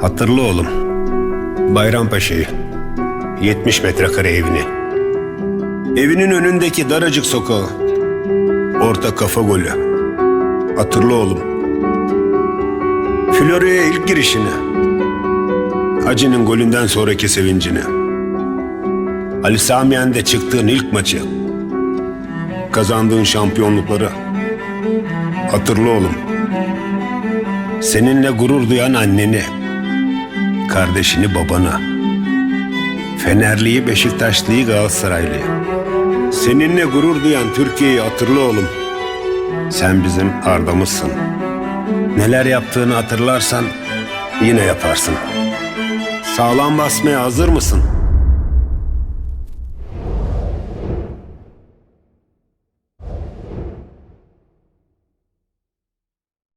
Hatırlı oğlum. Bayrampaşa'yı. 70 metrekare evini. Evinin önündeki daracık sokağı. Orta kafa golü. Hatırlı oğlum. Florya'ya ilk girişini. Hacı'nın golünden sonraki sevincini. Ali Samiyen'de çıktığın ilk maçı. Kazandığın şampiyonlukları. Hatırlı oğlum. Seninle gurur duyan anneni. Kardeşini babana. Fenerliyi Beşiktaşlıyı Galatasaraylıyı. Seninle gurur duyan Türkiye'yi hatırlı oğlum. Sen bizim ardamızsın. Neler yaptığını hatırlarsan yine yaparsın. Sağlam basmaya hazır mısın?